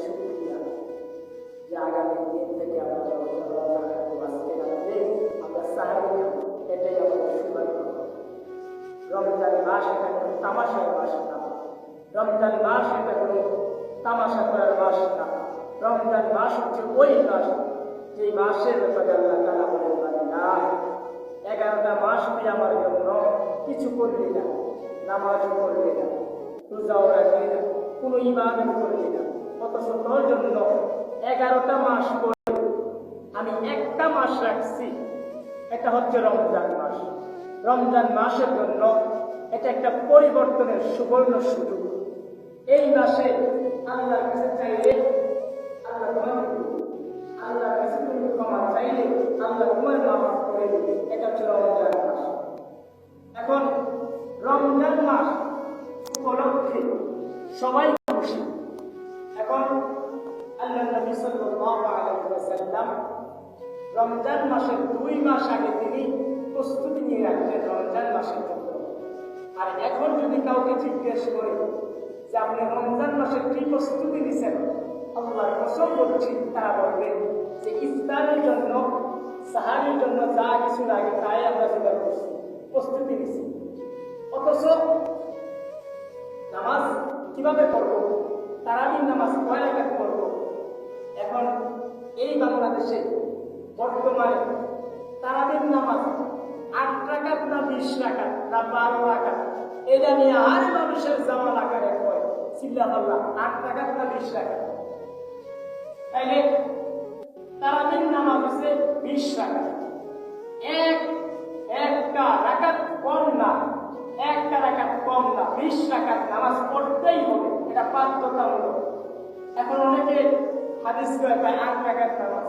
শুক্রিয়া যে আগামী দিন থেকে আমাদের রমজান মাস এটা কোনো তামাশা করার মাস না রমজান মাস হচ্ছে ওই মাস যে মাসের ব্যাপারে আল্লাহ তারা বলেন মানে না এগারোটা মাস তুই আমার জন্য কিছু করলি না নামাজও করলি না রোজাও রাখলি না কোনো ইবাদত করলি না অথচ তোর জন্য এগারোটা মাস পরে আমি একটা মাস রাখছি। এটা হচ্ছে রমজান মাস। রমজান মাসের জন্য এটা একটা পরিবর্তনের সুবর্ণ সুযোগ। এই মাসে আল্লাহর কাছে চাইলে আল্লাহ দিবে। আল্লাহর কাছে চাইলে আল্লাহ তোমার করে এটা মাসের দুই মাস আগে তিনি প্রস্তুতি নিয়ে রাখতেন রমজান মাসের জন্য। আর এখন যদি কাউকে জিজ্ঞেস করে যে আপনি রমজান মাসের কি প্রস্তুতি নিছেন, আল্লাহর কসম বলছি, তারা বলবে যে ইফতারের জন্য, সাহারির জন্য যা কিছু লাগে তাই আমরা জোগাড় করছি, প্রস্তুতি নিছি। অথচ নামাজ কীভাবে পড়ব? তারাবির নামাজ কয় রাখাত পড়ব? এখন এই বাংলাদেশে বর্তমানে তারাবির নামাজ আট রাকাত না বিশ রাকাত না বারো রাকাত, এটা নিয়ে আর মানুষের জামাল আকারে কয় চিল্লা পাল্লা আট রাকাত না বিশ রাকাত। তাইলে তারাবির নামাজ হচ্ছে বিশ টাকা এক, একটা রাকাত কম না, একটা রাকাত কম না, বিশ রাকাত নামাজ পড়তেই হবে, এটা বাধ্যতামূলক। এখন অনেকে হাদিস করে পায় আট রাকাত নামাজ।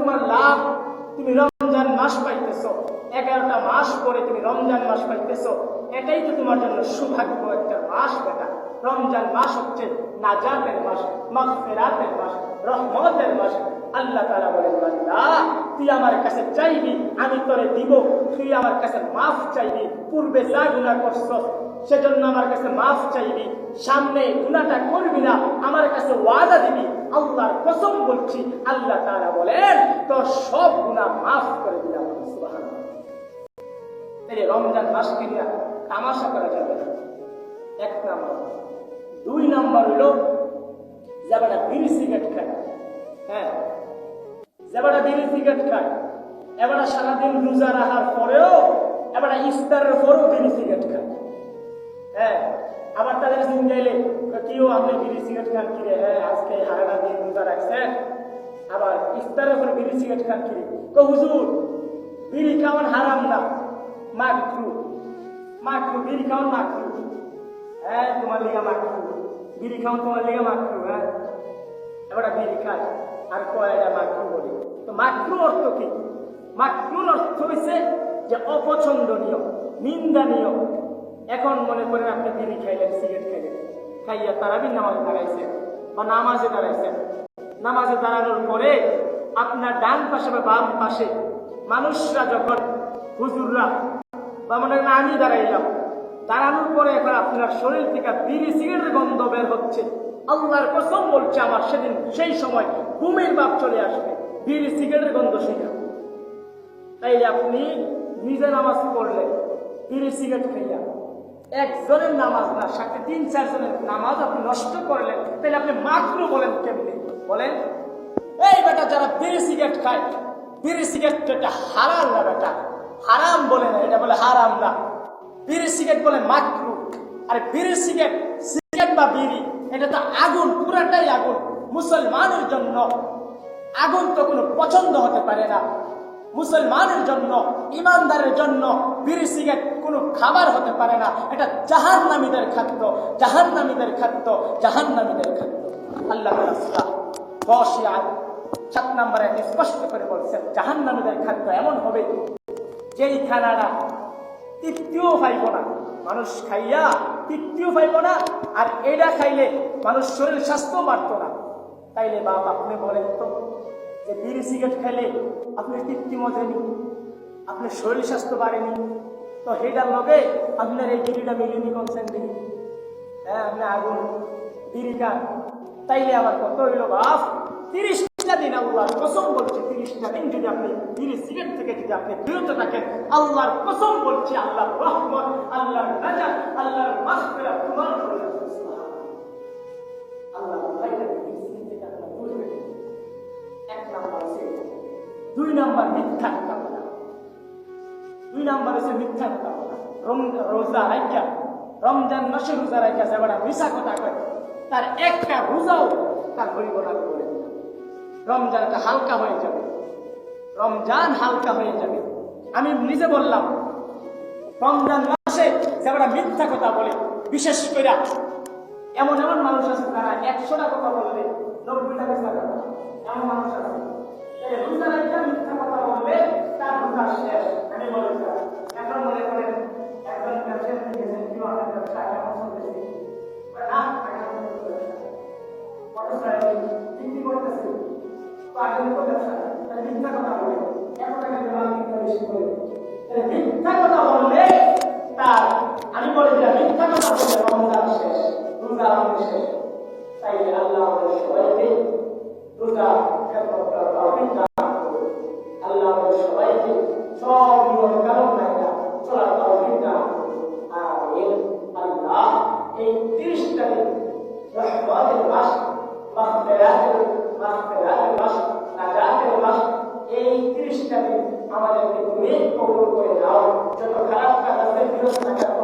তোমার লাভ তুমি রমজান মাস পাইতেছ। এগারোটা মাস পরে তুমি রমজান মাস পাইতেছ। এটাই তো তোমার জন্য সৌভাগ্য। মাস বেটা। রমজান মাস হচ্ছে নাজাতের মাস, মাগফিরাতের মাস, রহমতের মাস। আল্লাহ তাআলা বলেন, বান্দা, তুই আমার কাছে চাইবি, আমি তোরে দিব। তুই আমার কাছে মাফ চাইবি, পূর্বে যা গুনাহ করছস সেজন্য আমার কাছে মাফ চাইবি। সামনে গুনাহটা করবি না, আমার কাছে ওয়াদা দিবি। আল্লাহর কসম বলছি, আল্লাহ তাআলা বলেন, তোর সব গুনাহ মাফ করে দিলাম রমজান মাসকে নিয়ে তামাশা করা যাবে না। এক নাম্বার। দুই নাম্বার হলো যাবাটা বিড়ি সিগারেট খায় হ্যাঁ যাবাটা বিড়ি সিগারেট খায়, এবারে সারাদিন রোজা রাখার পরেও এবারে ইফতারের পরেও বিড়ি সিগারেট খায় হ্যাঁ আবার তাদের গেলে কেউ আপনি বিড়ি সিগারেট খান কিরে হ্যাঁ আজকে হারাটা দিন রোজা রাখছেন। আবার ইফতারের পরে বিড়ি সিগারেট খান কিরে কো হুজুর, বিড়ি খাওয়ান হারাম না, মাকরু মাকরু, বিড়ি খাওয়ান মাকরু। হ্যাঁ তোমার লিগা মাকরু বিড়ি খাওয়ান তোমার লিগা মাকরু হ্যাঁ। এবার বিড়ি খায় আর কয় এটা মাকরু বলি। তো মাকরু অর্থ কি? মাকরুর অর্থ হয়েছে যে অপছন্দনীয়, নিন্দনীয়। এখন মনে করেন আপনি বিড়ি খাইলেন, সিগারেট খাইলেন। খাইয়া তারাবির নামাজ দাঁড়াইছেন, বা নামাজে দাঁড়াইছেন। নামাজে দাঁড়ানোর পরে আপনার ডান পাশে বা বাম পাশে মানুষরা যখন হুজুররা, বা মনে আমি দাঁড়াইলাম দাঁড়ানোর পরে এখন আপনার শরীর থেকে বিড়ি, সিগারেটের গন্ধ বের হচ্ছে। আল্লাহর কসম বলছে আমার সেদিন, সেই সময় ঘুমের বাপ চলে আসবে। বিড়ি, সিগারেটের গন্ধ শিখা তাই আপনি নিজে নামাজ পড়লেন, বিড়ি, সিগারেট খাইয়া। একজনের নামাজ না, সাথে তিন, চারজনের নামাজ আপনি নষ্ট করলেন। তাহলে আপনি মাত্র বলেন কেমনি? বলেন, এই বেটা, যারা বিড়ি, সিগারেট খায়, বিড়ি সিগারেট এটা হারাম না বেটা। হারাম বলে না, এটা বলে হারাম না। বিড়ি সিগারেট বলে মাকরু আর বিড়ি সিগারেট সিগারেট বা বিড়ি, এটা তো আগুন, পুরাটাই আগুন, মুসলমানের জন্য। আগুন তো কোনো পছন্দ হতে পারে না। মুসলমানের জন্য, ইমানদারের জন্য বিড়ি, সিগারেট কোনো খাবার হতে পারে না। এটা জাহান্নামীদের খাদ্য জাহান্নামীদের খাদ্য জাহান্নামীদের খাদ্য। আল্লাহ দশ সাত নম্বরে স্পষ্ট করে বলছেন, জাহান্নামীদের খাদ্য এমন হবে যেই খানাটা তৃপ্তিও পাইব না। মানুষ খাইয়া তৃপ্তিও পাইব না, আর এটা খাইলে মানুষ শরীর স্বাস্থ্য বাড়তো না। তাইলে বাপ আপনি বলেন তো যে বিড়ি সিগারেট খাইলে আপনি তৃপ্তি মজেনি আপনার শরীর স্বাস্থ্য বাড়েনি। তো সেটার লগে আপনার এই বিড়িটা মিলিনি কনসেন্ট দিন। হ্যাঁ আপনি আগুন বিড়ি খান তাইলে আবার কত হইল বাপ? দিন আল্লাহর কসম বলছি, তিরিশটা দিন যদি আপনি থেকে যদি আপনি থাকেন, আল্লাহর কসম বলছি রহমত, আল্লাহর আল্লাহর তোমার দুই নাম্বার মিথ্যা বলা। দুই নাম্বার হচ্ছে মিথ্যা রম- রোজা রমজান মাসে রোজা রাখা সেবাটা মিশা কথা কয়, তার একটা রোজাও তার হরিব না করে। রমজানটা হালকা হয়ে যাবে। রমজান হালকা হয়ে যাবে। আমি নিজে বললাম, রমজান মাসে যারা মিথ্যা কথা বলে, বিশেষ করে এমন এমন মানুষ আছে, তারা একশোটা কথা বললে নব্বইটা টাকা এমন মানুষ আছে। রমজান একটা মিথ্যা দিন আমাদেরকে তুমি কবুল করে দাও যত খারাপ কাজ আছে বিরত থাকার